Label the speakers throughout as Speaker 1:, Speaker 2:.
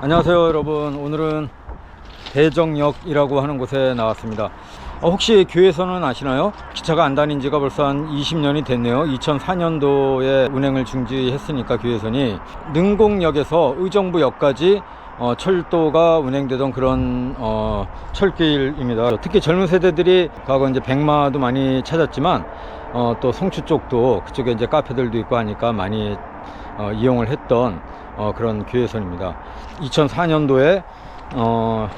Speaker 1: 안녕하세요 여러분. 오늘은 대정역이라고 하는 곳에 나왔습니다. 어, 혹시 교회선은 아시나요? 기차가 안 다닌 지가 벌써 한 20년이 됐네요. 2004년도에 운행을 중지했으니까 교회선이 능곡역에서 의정부역까지 어, 철도가 운행되던 그런 어, 철길입니다. 특히 젊은 세대들이 과거 이제 백마도 많이 찾았지만 어, 또 성추 쪽도 그쪽에 이제 카페들도 있고 하니까 많이 어, 이용을 했던 어, 그런 교회선입니다. 2004년도에 어,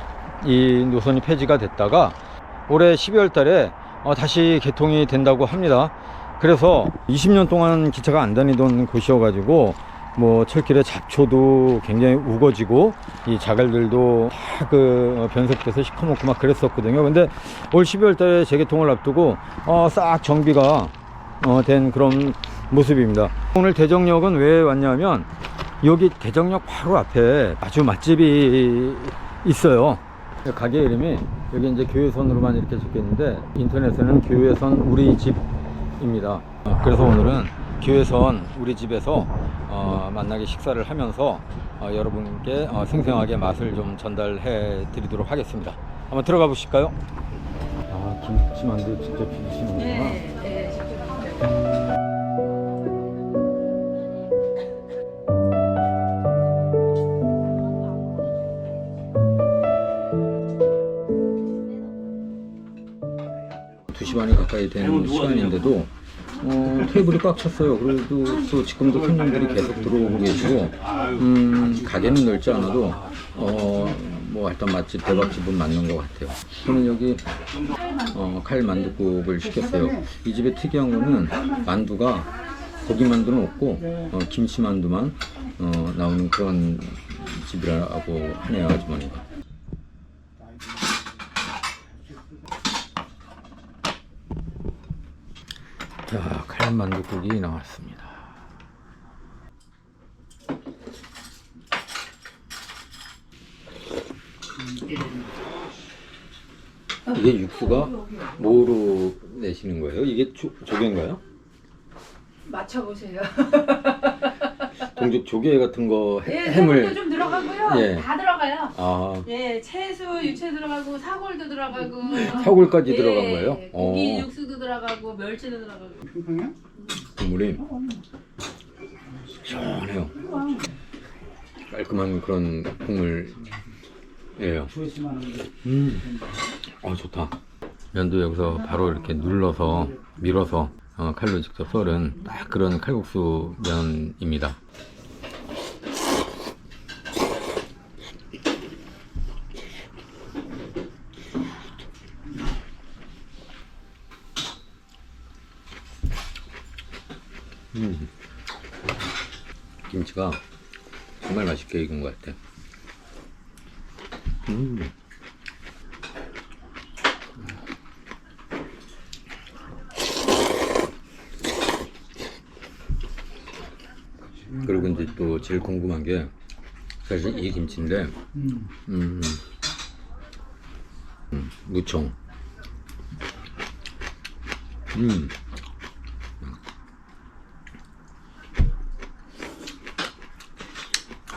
Speaker 1: 이 노선이 폐지가 됐다가 올해 12월 달에 어, 다시 개통이 된다고 합니다. 그래서 20년 동안 기차가 안 다니던 곳이어가지고 뭐 철길의 잡초도 굉장히 우거지고 이 자갈들도 다 그 변색돼서 시커멓고 막 그랬었거든요. 근데 올 12월 달에 재개통을 앞두고 어, 싹 정비가 어, 된 그런 모습입니다. 오늘 대정역은 왜 왔냐면 여기 대정역 바로 앞에 아주 맛집이 있어요. 가게 이름이 여기 이제 교회선으로만 이렇게 적혀 있는데 인터넷에는 교회선 우리 집입니다. 어, 그래서 오늘은 교회선 우리 집에서 어, 만나게 식사를 하면서 어, 여러분께 어, 생생하게 맛을 좀 전달해 드리도록 하겠습니다. 한번 들어가 보실까요? 아 김치만두 직접 빚으시는구나.
Speaker 2: 네, 네, 직접 합니다.
Speaker 1: 두시 반이 가까이 되는 시간인데도 어, 테이블이 꽉 찼어요. 그래도 또 지금도 손님들이 계속 들어오고 계시고 음, 가게는 넓지 않아도 어, 뭐 일단 맛집 대박집은 맞는 것 같아요. 저는 여기 어, 칼 만두국을 시켰어요. 이 집의 특이한 거는 만두가 고기 만두는 없고 어, 김치 만두만 어, 나오는 그런 집이라고 하네요 아주머니가. 자, 칼만두국이 나왔습니다. 이게 육수가 뭐로 내시는 거예요? 이게 조, 조개인가요?
Speaker 2: 맞춰보세요.
Speaker 1: 동죽 조개 같은 거 해,
Speaker 2: 예,
Speaker 1: 햄을
Speaker 2: 해물도 좀 들어가고요.
Speaker 1: 예.
Speaker 2: 다 들어가요.
Speaker 1: 아
Speaker 2: 예, 채소, 유채 들어가고 사골도 들어가고.
Speaker 1: 사골까지
Speaker 2: 예,
Speaker 1: 들어간 거예요?
Speaker 2: 고기
Speaker 1: 어.
Speaker 2: 육수도 들어가고 멸치도 들어가고.
Speaker 1: 국물이 시원해요. 깔끔한 그런 국물이에요. 음, 어 좋다. 면도 여기서 바로 이렇게 눌러서 밀어서 어, 칼로 직접 썰은 딱 그런 칼국수 면입니다. 음. 김치가 정말 맛있게 익은 것 같아. 음. 그리고 이제 또 제일 궁금한 게 사실 이 김치인데, 음, 음, 무청, 음,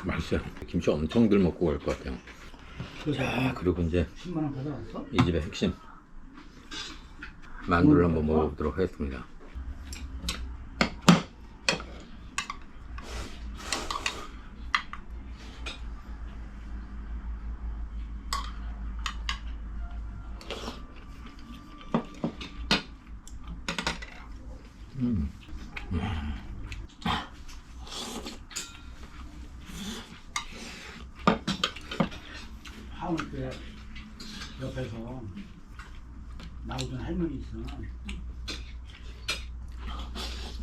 Speaker 1: 맛있어요. 김치 엄청 들 먹고 갈 것 같아요. 자, 그리고 이제
Speaker 3: 10만 원 가져왔어?
Speaker 1: 이 집의 핵심 만두를 한번 먹어보도록 하겠습니다.
Speaker 3: 하울 때 옆에서 나오던 있어.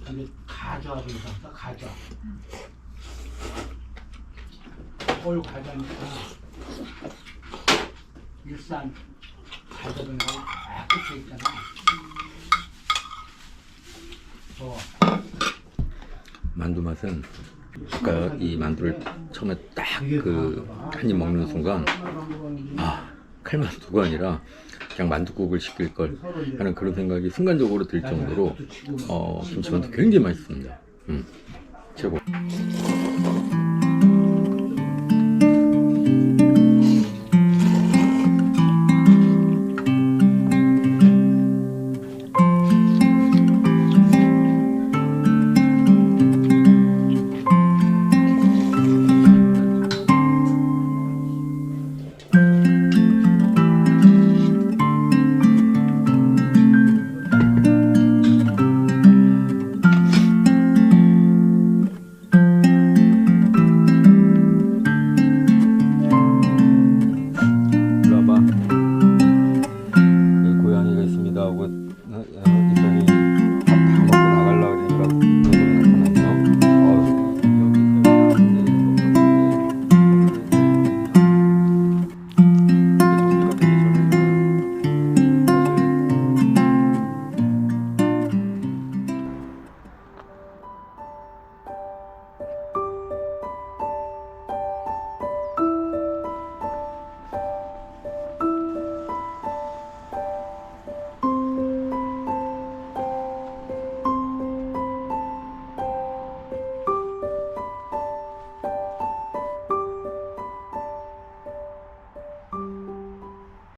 Speaker 3: 근데 가자를 샀어, 가자. 올 가자니까 일산 가자동이라고 딱 끝에 있잖아. 어,
Speaker 1: 만두 맛은 아까 이 만두를 처음에 딱 그 한 입 먹는 순간 아 칼만두가 아니라 그냥 만두국을 시킬 걸 하는 그런 생각이 순간적으로 들 정도로 어 김치만두 굉장히 맛있습니다. 음 최고.